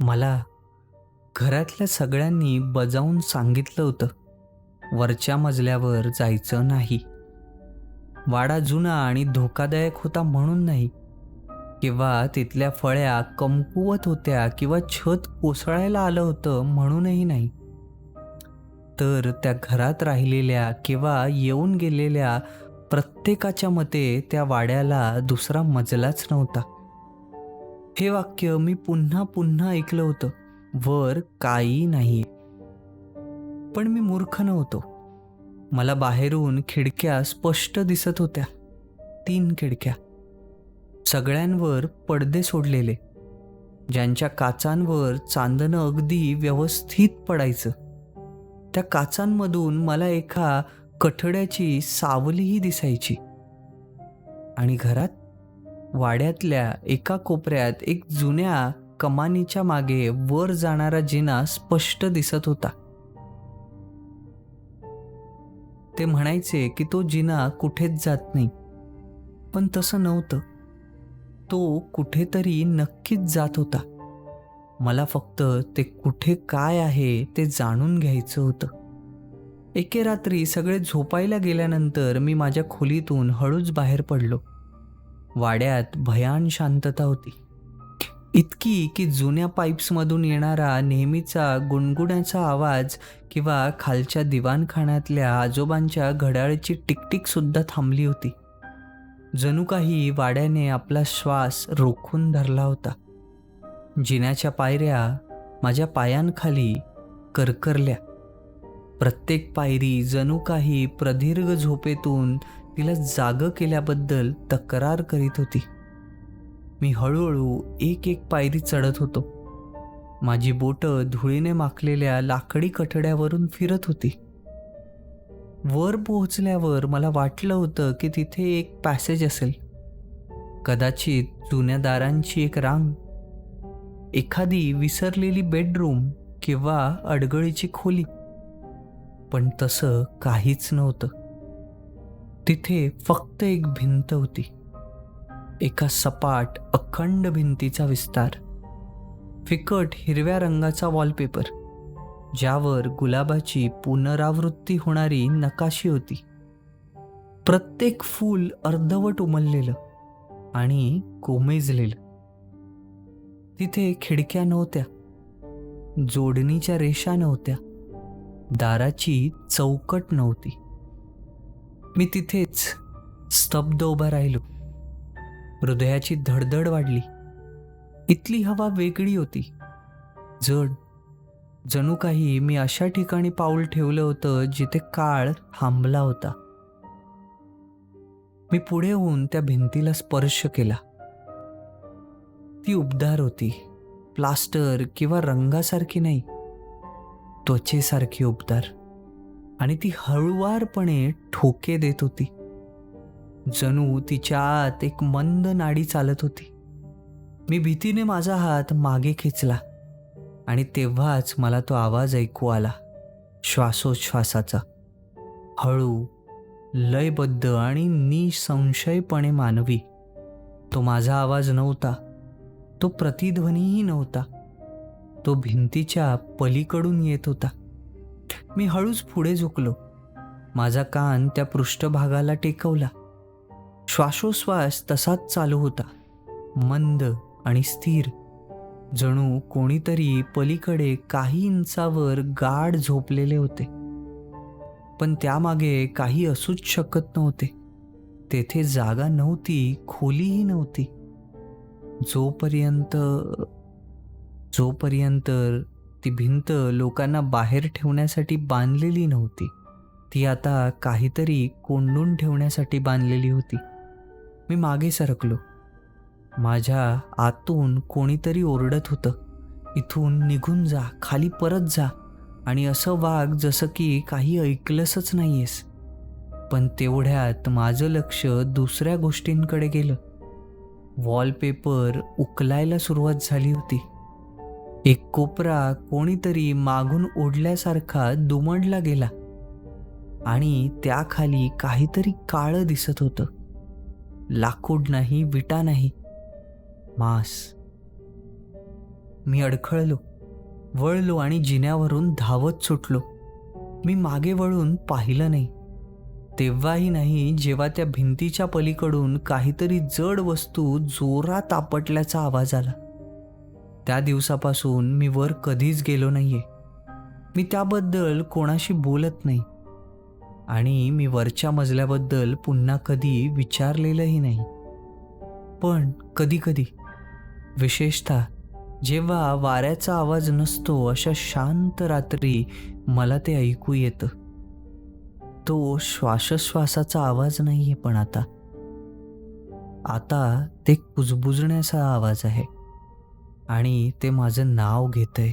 मला घरातल्या सगळ्यांनी बजावून सांगितलं होतं वरच्या मजल्यावर जायचं नाही. वाडा जुना आणि धोकादायक होता म्हणून नाही. किंवा तिथल्या फळ्या कमकुवत होत्या किंवा छत कोसळायला आलं होतं म्हणूनही नाही. तर त्या घरात राहिलेल्या किंवा येऊन गेलेल्या प्रत्येकाच्या मते त्या वाड्याला दुसरा मजलाच नव्हता. हे वाक्य मी पुन्हा पुन्हा ऐकलं होतं. वर काही नाही. पण मी मूर्ख नव्हतो. मला बाहेरून खिडक्या स्पष्ट दिसत होत्या. तीन खिडक्या. सगळ्यांवर पडदे सोडलेले. ज्यांच्या काचांवर चांदणं अगदी व्यवस्थित पडायचं. त्या काचांमधून मला एका कठड्याची सावलीही दिसायची. आणि घरात वाड्यातल्या एका कोपऱ्यात एक जुन्या कमानीच्या मागे वर जाणारा जिना स्पष्ट दिसत होता. ते म्हणायचे की तो जिना कुठेच जात नाही. पण तसं नव्हतं. तो कुठेतरी नक्कीच जात होता. मला फक्त ते कुठे काय आहे ते जाणून घ्यायचं होतं. एके रात्री सगळे झोपायला गेल्यानंतर मी माझ्या खोलीतून हळूच बाहेर पडलो. वाड्यात भयान शांतता होती. इतकी की जुन्या पाईप्समधून येणारा नेहमीचा गुणगुण्याचा आवाज किंवा खालच्या दिवाणखाण्यातल्या आजोबांच्या घड्याळीची टिकटिकसुद्धा थांबली होती. जणू काही वाड्याने आपला श्वास रोखून धरला होता. जिन्याच्या पायऱ्या माझ्या पायांखाली करकरल्या. प्रत्येक पायरी जणू काही प्रदीर्घ झोपेतून तिला जाग केल्याबद्दल तक्रार करीत होती. मी हळूहळू एक एक पायरी चढत होतो. माझी बोटं धुळीने माखलेल्या लाकडी कठड्यावरून फिरत होती. वर पोहोचल्यावर मला वाटलं होतं की तिथे एक पॅसेज असेल. कदाचित जुन्या दारांची एक रांग एखादी विसरलेली बेडरूम किंवा अडगळीची खोली. पण तसं काहीच नव्हतं. तिथे फक्त एक भिंत होती. एका सपाट अखंड भिंतीचा विस्तार. फिकट हिरव्या रंगाचा वॉलपेपर ज्यावर गुलाबाची पुनरावृत्ती होणारी नकाशी होती. प्रत्येक फूल अर्धवट उमललेलं आणि कोमेजलेलं. तिथे खिडक्या नव्हत्या. जोडणीच्या रेषा नव्हत्या. दाराची चौकट नव्हती. मी तिथेच स्तब्ध उभा राहिलो. हृदयाची धडधड वाढली. इथली हवा वेगळी होती. जड. जणू काही मी अशा ठिकाणी पाऊल ठेवलं होतं जिथे काळ थांबला होता. मी पुढे होऊन त्या भिंतीला स्पर्श केला. ती उबदार होती. प्लास्टर किंवा रंगासारखी नाही. त्वचेसारखी उबदार. आणि ती हळुवारपणे ठोके देत होती. जणू तिच्या आत एक मंद नाडी चालत होती. मी भीतीने माझा हात मागे खेचला आणि तेव्हाच मला तो आवाज ऐकू आला श्वासोच्छ्वासाचा. हळू लयबद्ध आणि निसंशयपणे मानवी. तो माझा आवाज नव्हता तो प्रतिध्वनीही नव्हता. तो भिंतीच्या पलीकडून येत होता. मी हळूच पुढे झुकलो. माझा कान त्या पृष्ठभागाला टेकवला. श्वासोश्वास तसाच चालू होता. मंद आणि स्थिर. जणू कोणीतरी पलीकडे काही इंचावर गाढ झोपलेले होते. पण त्यामागे काही असूच शकत नव्हते. तेथे जागा नव्हती खोलीही नव्हती. जोपर्यंत जोपर्यंत ती भिंत लोकांना बाहेर ठेवण्यासाठी बांधलेली नव्हती. ती आता काहीतरी कोंडून ठेवण्यासाठी बांधलेली होती. मी मागे सरकलो. माझ्या आतून कोणीतरी ओरडत होतं. इथून निघून जा खाली परत जा आणि असं वाघ जसं की काही ऐकलंसच नाहीयेस. पण तेवढ्यात माझं लक्ष दुसऱ्या गोष्टींकडे गेलं. वॉलपेपर उकलायला सुरुवात झाली होती. एक कोपरा कोणीतरी मागून ओढल्यासारखा दुमडला गेला. आणि त्याखाली काहीतरी काळं दिसत होतं. लाकूड नाही विटा नाही. मांस. मी अडखळलो. वळलो आणि जिन्यावरून धावत सुटलो. मी मागे वळून पाहिलं नाही. तेव्हाही नाही जेव्हा त्या भिंतीच्या पलीकडून काहीतरी जड वस्तू जोरात आपटल्याचा आवाज आला. त्या दिवसापासून मी वर कधीच गेलो नाहीये. मी त्याबद्दल कोणाशी बोलत नाही. आणि मी वरच्या मजल्याबद्दल पुन्हा कधी विचारलेलंही नाही. पण कधी कधी विशेषतः जेव्हा वाऱ्याचा आवाज नसतो अशा शांत रात्री मला ते ऐकू येतं. तो श्वासश्वासाचा आवाज नाही आहे पण आता. आता ते कुजबुजण्याचा आवाज आहे. आणि ते माझं नाव घेतंय.